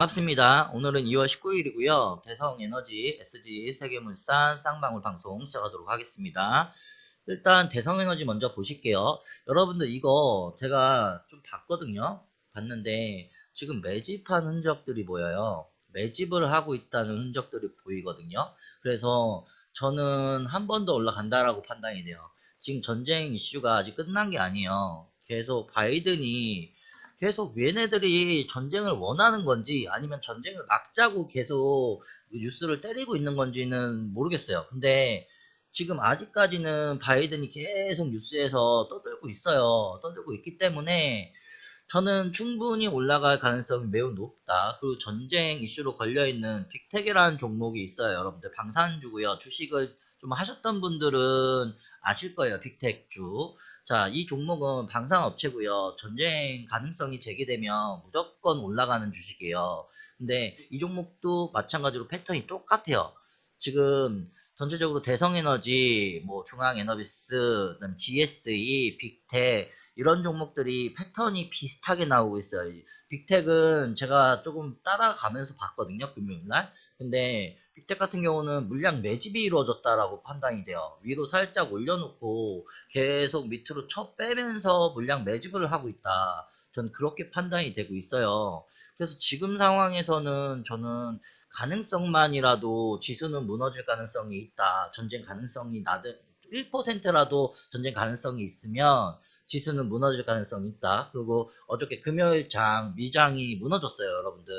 반갑습니다. 오늘은 2월 19일이고요. 대성에너지 SG 세계물산 쌍방울 방송 시작하도록 하겠습니다. 일단 대성에너지 먼저 보실게요. 여러분들 이거 제가 좀 봤거든요. 봤는데 지금 매집한 흔적들이 보여요. 매집을 하고 있다는 흔적들이 보이거든요. 그래서 저는 한 번 더 올라간다라고 판단이 돼요. 지금 전쟁 이슈가 아직 끝난 게 아니에요. 계속 바이든이 계속 얘네들이 전쟁을 원하는 건지 아니면 전쟁을 막자고 계속 뉴스를 때리고 있는 건지는 모르겠어요. 근데 지금 아직까지는 바이든이 계속 뉴스에서 떠들고 있어요. 떠들고 있기 때문에 저는 충분히 올라갈 가능성이 매우 높다. 그리고 전쟁 이슈로 걸려있는 빅텍이라는 종목이 있어요. 여러분들 방산주고요. 주식을 좀 하셨던 분들은 아실 거예요. 빅텍주. 자, 이 종목은 방산업체고요. 전쟁 가능성이 제기되면 무조건 올라가는 주식이에요. 근데 이 종목도 마찬가지로 패턴이 똑같아요. 지금 전체적으로 대성에너지, 뭐 중앙에너비스, 그다음 GSE, 빅텍 이런 종목들이 패턴이 비슷하게 나오고 있어요. 빅텍은 제가 조금 따라가면서 봤거든요. 금요일 날. 근데 빅텍 같은 경우는 물량 매집이 이루어졌다라고 판단이 돼요. 위로 살짝 올려놓고 계속 밑으로 쳐 빼면서 물량 매집을 하고 있다. 전 그렇게 판단이 되고 있어요. 그래서 지금 상황에서는 저는 가능성만이라도 지수는 무너질 가능성이 있다. 전쟁 가능성이 나들 1%라도 전쟁 가능성이 있으면 지수는 무너질 가능성이 있다. 그리고 어저께 금요일 장 미장이 무너졌어요, 여러분들.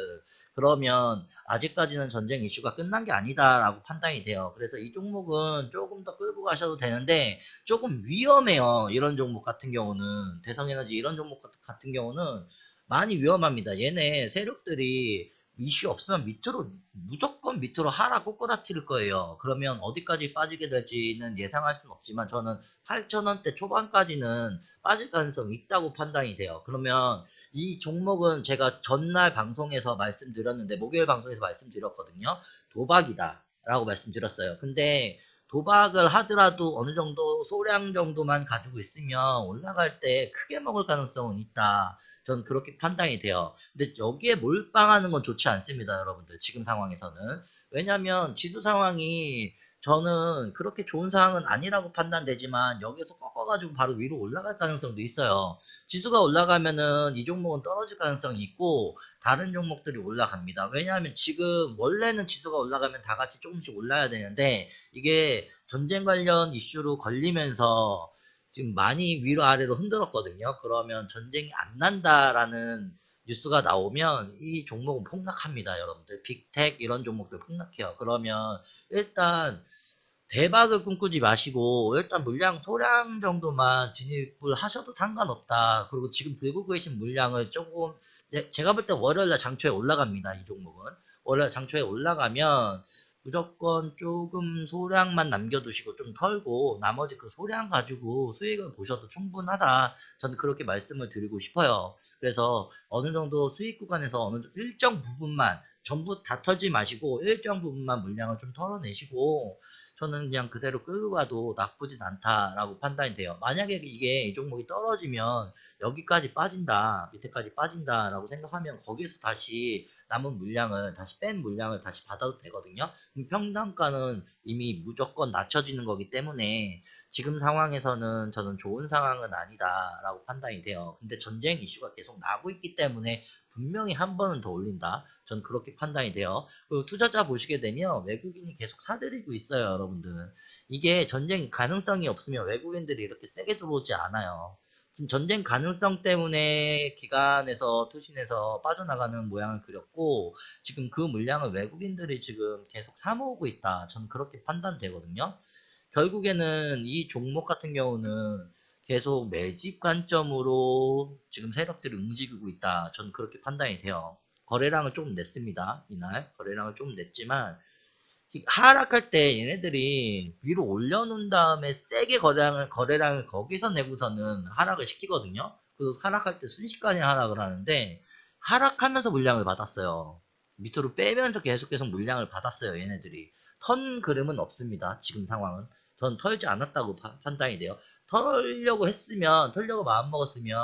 그러면 아직까지는 전쟁 이슈가 끝난 게 아니다라고 판단이 돼요. 그래서 이 종목은 조금 더 끌고 가셔도 되는데 조금 위험해요. 이런 종목 같은 경우는 대성에너지 이런 종목 같은 경우는 많이 위험합니다. 얘네 세력들이 이슈 없으면 밑으로 무조건 밑으로 하락 꼬꼬다트릴 거예요. 그러면 어디까지 빠지게 될지는 예상할 수는 없지만 저는 8천원대 초반까지는 빠질 가능성이 있다고 판단이 돼요. 그러면 이 종목은 제가 전날 방송에서 말씀드렸는데 목요일 방송에서 말씀드렸거든요. 도박이다 라고 말씀드렸어요. 근데 도박을 하더라도 어느 정도 소량 정도만 가지고 있으면 올라갈 때 크게 먹을 가능성은 있다. 전 그렇게 판단이 돼요. 근데 여기에 몰빵하는 건 좋지 않습니다, 여러분들. 지금 상황에서는. 왜냐면 지수 상황이 저는 그렇게 좋은 상황은 아니라고 판단되지만 여기서 꺾어가지고 바로 위로 올라갈 가능성도 있어요. 지수가 올라가면은 이 종목은 떨어질 가능성이 있고 다른 종목들이 올라갑니다. 왜냐하면 지금 원래는 지수가 올라가면 다 같이 조금씩 올라야 되는데 이게 전쟁 관련 이슈로 걸리면서 지금 많이 위로 아래로 흔들었거든요. 그러면 전쟁이 안 난다라는 뉴스가 나오면 이 종목은 폭락합니다, 여러분들. 빅텍 이런 종목들 폭락해요. 그러면 일단 대박을 꿈꾸지 마시고 일단 물량 소량 정도만 진입을 하셔도 상관없다. 그리고 지금 들고 계신 물량을 조금 제가 볼 때 월요일날 장초에 올라갑니다. 이 종목은 월요일 장초에 올라가면 무조건 조금 소량만 남겨두시고 좀 털고 나머지 그 소량 가지고 수익을 보셔도 충분하다. 저는 그렇게 말씀을 드리고 싶어요. 그래서 어느 정도 수익 구간에서 어느 일정 부분만 전부 다 털지 마시고 일정 부분만 물량을 좀 털어내시고 저는 그냥 그대로 끌고 가도 나쁘진 않다라고 판단이 돼요. 만약에 이게 이 종목이 떨어지면 여기까지 빠진다, 밑에까지 빠진다라고 생각하면 거기에서 다시 남은 물량을 다시 뺀 물량을 다시 받아도 되거든요. 그럼 평단가는 이미 무조건 낮춰지는 거기 때문에 지금 상황에서는 저는 좋은 상황은 아니다라고 판단이 돼요. 근데 전쟁 이슈가 계속 나고 있기 때문에 분명히 한 번은 더 올린다. 전 그렇게 판단이 돼요. 그리고 투자자 보시게 되면 외국인이 계속 사들이고 있어요, 여러분들. 이게 전쟁 가능성이 없으면 외국인들이 이렇게 세게 들어오지 않아요. 지금 전쟁 가능성 때문에 기관에서 투신해서 빠져나가는 모양을 그렸고 지금 그 물량을 외국인들이 지금 계속 사모으고 있다. 전 그렇게 판단되거든요. 결국에는 이 종목 같은 경우는 계속 매집 관점으로 지금 세력들이 움직이고 있다. 전 그렇게 판단이 돼요. 거래량을 좀 냈습니다. 이날 거래량을 좀 냈지만 하락할 때 얘네들이 위로 올려놓은 다음에 세게 거래량을, 거래량을 거기서 내고서는 하락을 시키거든요. 그리고 하락할 때 순식간에 하락을 하는데 하락하면서 물량을 받았어요. 밑으로 빼면서 계속 계속 물량을 받았어요. 얘네들이. 턴 그림은 없습니다. 지금 상황은. 전 털지 않았다고 파, 판단이 돼요. 털려고 했으면, 털려고 마음먹었으면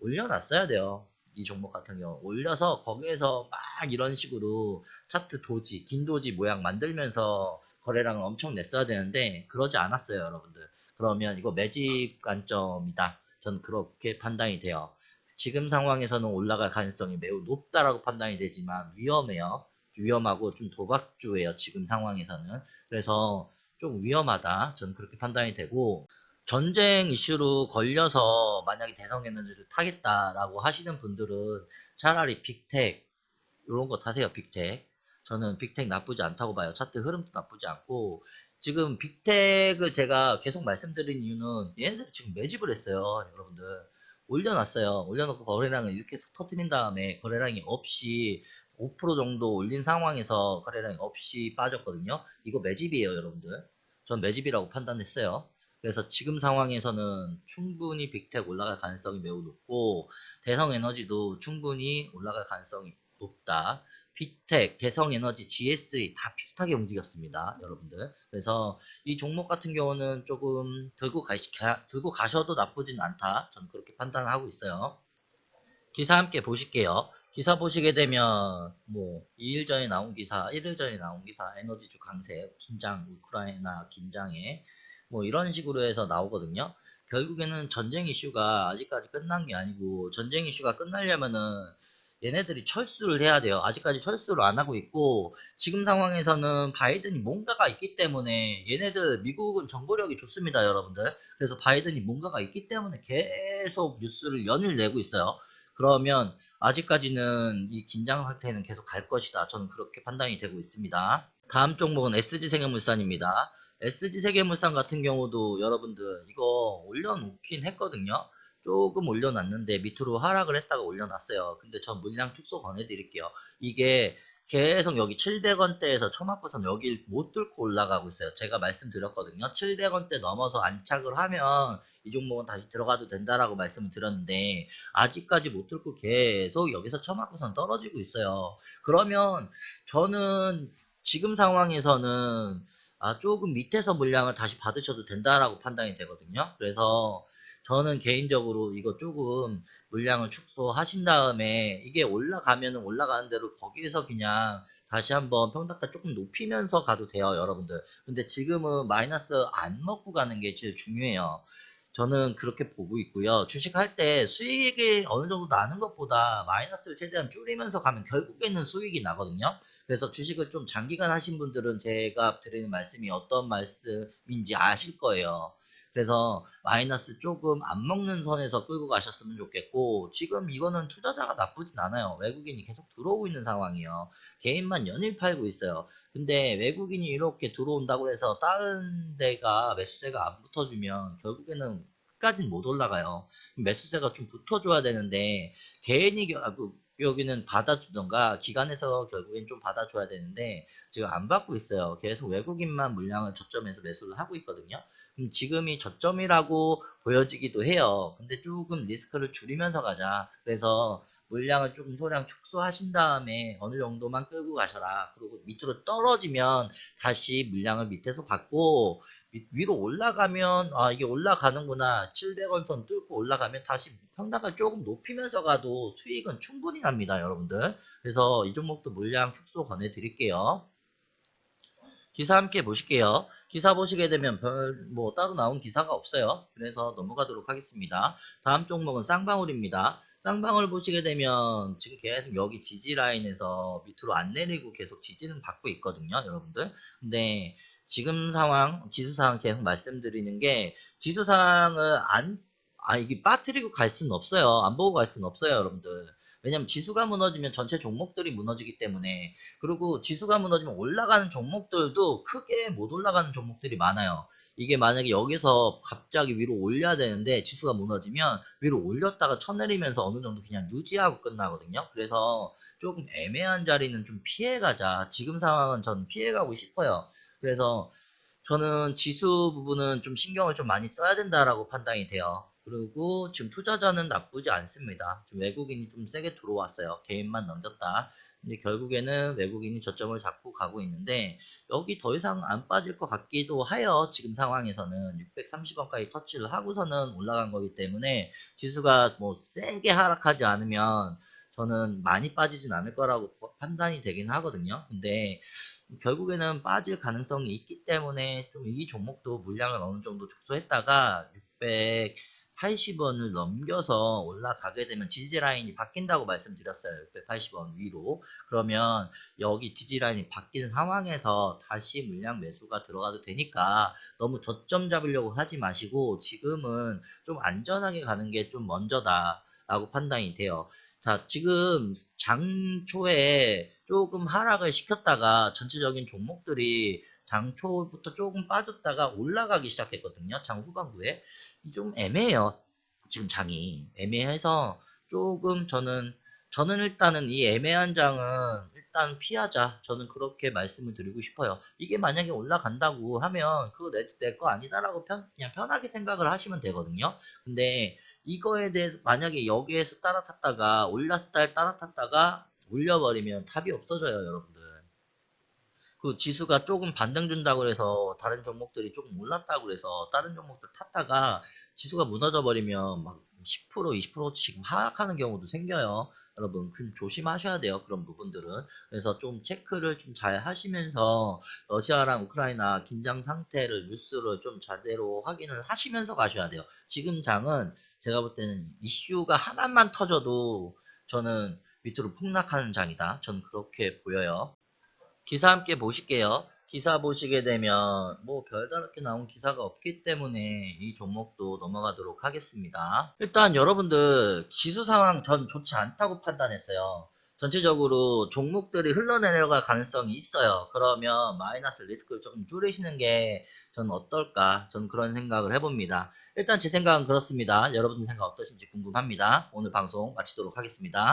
올려놨어야 돼요. 이 종목 같은 경우 올려서 거기에서 막 이런 식으로 차트 도지, 긴 도지 모양 만들면서 거래량을 엄청 냈어야 되는데 그러지 않았어요, 여러분들. 그러면 이거 매집 관점이다. 전 그렇게 판단이 돼요. 지금 상황에서는 올라갈 가능성이 매우 높다라고 판단이 되지만 위험해요. 위험하고 좀 도박주예요. 지금 상황에서는. 그래서 좀 위험하다. 저는 그렇게 판단이 되고 전쟁 이슈로 걸려서 만약에 대성 에너지를 타겠다라고 하시는 분들은 차라리 빅텍 이런 거 타세요. 빅텍. 저는 빅텍 나쁘지 않다고 봐요. 차트 흐름도 나쁘지 않고 지금 빅텍을 제가 계속 말씀드린 이유는 얘네들이 지금 매집을 했어요. 여러분들. 올려놨어요. 올려놓고 거래량을 이렇게 터트린 다음에 거래량이 없이 5% 정도 올린 상황에서 거래량이 없이 빠졌거든요. 이거 매집이에요, 여러분들. 전 매집이라고 판단했어요. 그래서 지금 상황에서는 충분히 빅텍 올라갈 가능성이 매우 높고 대성에너지도 충분히 올라갈 가능성이 높다. 빅텍, 대성에너지, GSE 다 비슷하게 움직였습니다, 여러분들. 그래서 이 종목 같은 경우는 조금 들고 가, 들고 가셔도 나쁘진 않다. 저는 그렇게 판단하고 있어요. 기사 함께 보실게요. 기사 보시게 되면 뭐 2일 전에 나온 기사, 1일 전에 나온 기사, 에너지주 강세, 긴장, 우크라이나 긴장에 뭐 이런 식으로 해서 나오거든요. 결국에는 전쟁 이슈가 아직까지 끝난 게 아니고 전쟁 이슈가 끝나려면은 얘네들이 철수를 해야 돼요. 아직까지 철수를 안 하고 있고 지금 상황에서는 바이든이 뭔가가 있기 때문에 얘네들 미국은 정보력이 좋습니다, 여러분들. 그래서 바이든이 뭔가가 있기 때문에 계속 뉴스를 연일 내고 있어요. 그러면 아직까지는 이 긴장 상태는 계속 갈 것이다. 저는 그렇게 판단이 되고 있습니다. 다음 종목은 SG생활물산입니다. SG세계물산 같은 경우도 여러분들 이거 올려놓긴 했거든요. 조금 올려놨는데 밑으로 하락을 했다가 올려놨어요. 근데 전 물량 축소 권해드릴게요. 이게 계속 여기 700원대에서 처맞고선 여길 못 뚫고 올라가고 있어요. 제가 말씀드렸거든요. 700원대 넘어서 안착을 하면 이 종목은 다시 들어가도 된다라고 말씀을 드렸는데 아직까지 못 뚫고 계속 여기서 처맞고선 떨어지고 있어요. 그러면 저는 지금 상황에서는 아, 조금 밑에서 물량을 다시 받으셔도 된다라고 판단이 되거든요. 그래서 저는 개인적으로 이거 조금 물량을 축소하신 다음에 이게 올라가면 올라가는 대로 거기에서 그냥 다시 한번 평단가 조금 높이면서 가도 돼요, 여러분들. 근데 지금은 마이너스 안 먹고 가는 게 제일 중요해요. 저는 그렇게 보고 있고요. 주식할 때 수익이 어느 정도 나는 것보다 마이너스를 최대한 줄이면서 가면 결국에는 수익이 나거든요. 그래서 주식을 좀 장기간 하신 분들은 제가 드리는 말씀이 어떤 말씀인지 아실 거예요. 그래서 마이너스 조금 안 먹는 선에서 끌고 가셨으면 좋겠고 지금 이거는 투자자가 나쁘진 않아요. 외국인이 계속 들어오고 있는 상황이에요. 개인만 연일 팔고 있어요. 근데 외국인이 이렇게 들어온다고 해서 다른 데가 매수세가 안 붙어주면 결국에는 끝까지는 못 올라가요. 매수세가 좀 붙어줘야 되는데 개인이 여기는 받아주던가 기관에서 결국엔 좀 받아줘야 되는데 지금 안 받고 있어요. 계속 외국인만 물량을 저점에서 매수를 하고 있거든요. 그럼 지금이 저점이라고 보여지기도 해요. 근데 조금 리스크를 줄이면서 가자. 그래서 물량을 좀 소량 축소하신 다음에 어느 정도만 끌고 가셔라. 그리고 밑으로 떨어지면 다시 물량을 밑에서 받고 위로 올라가면 아 이게 올라가는구나. 700원 선 뚫고 올라가면 다시 평당을 조금 높이면서 가도 수익은 충분히 납니다. 여러분들. 그래서 이 종목도 물량 축소 권해 드릴게요. 기사 함께 보실게요. 기사 보시게 되면 별 뭐 따로 나온 기사가 없어요. 그래서 넘어가도록 하겠습니다. 다음 종목은 쌍방울입니다. 쌍방울 보시게 되면 지금 계속 여기 지지 라인에서 밑으로 안 내리고 계속 지지는 받고 있거든요, 여러분들. 근데 지금 상황, 지수 상황 계속 말씀드리는 게 지수 상황을 안, 아, 이게 빠뜨리고 갈 수는 없어요. 안 보고 갈 수는 없어요, 여러분들. 왜냐면 지수가 무너지면 전체 종목들이 무너지기 때문에 그리고 지수가 무너지면 올라가는 종목들도 크게 못 올라가는 종목들이 많아요. 이게 만약에 여기서 갑자기 위로 올려야 되는데 지수가 무너지면 위로 올렸다가 쳐내리면서 어느 정도 그냥 유지하고 끝나거든요. 그래서 조금 애매한 자리는 좀 피해가자. 지금 상황은 저는 피해가고 싶어요. 그래서 저는 지수 부분은 좀 신경을 좀 많이 써야 된다라고 판단이 돼요. 그리고 지금 투자자는 나쁘지 않습니다. 지금 외국인이 좀 세게 들어왔어요. 개인만 넘겼다. 이제 결국에는 외국인이 저점을 잡고 가고 있는데 여기 더 이상 안 빠질 것 같기도 해요. 지금 상황에서는 630원까지 터치를 하고서는 올라간 거기 때문에 지수가 뭐 세게 하락하지 않으면 저는 많이 빠지진 않을 거라고 판단이 되긴 하거든요. 근데 결국에는 빠질 가능성이 있기 때문에 좀 이 종목도 물량을 어느 정도 축소했다가 680원을 넘겨서 올라가게 되면 지지 라인이 바뀐다고 말씀드렸어요. 680원 위로. 그러면 여기 지지 라인이 바뀌는 상황에서 다시 물량 매수가 들어가도 되니까 너무 저점 잡으려고 하지 마시고 지금은 좀 안전하게 가는 게 좀 먼저다. 라고 판단이 돼요. 자, 지금 장 초에 조금 하락을 시켰다가 전체적인 종목들이 장 초부터 조금 빠졌다가 올라가기 시작했거든요. 장 후반부에. 좀 애매해요. 지금 장이. 애매해서 조금 저는, 저는 일단은 이 애매한 장은 일단 피하자. 저는 그렇게 말씀을 드리고 싶어요. 이게 만약에 올라간다고 하면 그거 내, 내거 아니다라고 편, 그냥 편하게 생각을 하시면 되거든요. 근데 이거에 대해서 만약에 여기에서 따라 탔다가 올랐다 따라 탔다가 올려버리면 답이 없어져요 여러분들 그 지수가 조금 반등 준다고 해서 다른 종목들이 조금 올랐다고 해서 다른 종목들 탔다가 지수가 무너져 버리면 막 10% 20%씩 하락하는 경우도 생겨요 여러분 좀 조심하셔야 돼요 그런 부분들은 그래서 좀 체크를 좀 잘 하시면서 러시아랑 우크라이나 긴장 상태를 뉴스를 좀 제대로 확인을 하시면서 가셔야 돼요 지금 장은 제가 볼 때는 이슈가 하나만 터져도 저는 밑으로 폭락하는 장이다. 저는 그렇게 보여요. 기사 함께 보실게요. 기사 보시게 되면 뭐 별다르게 나온 기사가 없기 때문에 이 종목도 넘어가도록 하겠습니다. 일단 여러분들 지수 상황 전 좋지 않다고 판단했어요. 전체적으로 종목들이 흘러내려갈 가능성이 있어요. 그러면 마이너스 리스크를 조금 줄이시는 게 저는 어떨까? 저는 그런 생각을 해봅니다. 일단 제 생각은 그렇습니다. 여러분 생각 어떠신지 궁금합니다. 오늘 방송 마치도록 하겠습니다.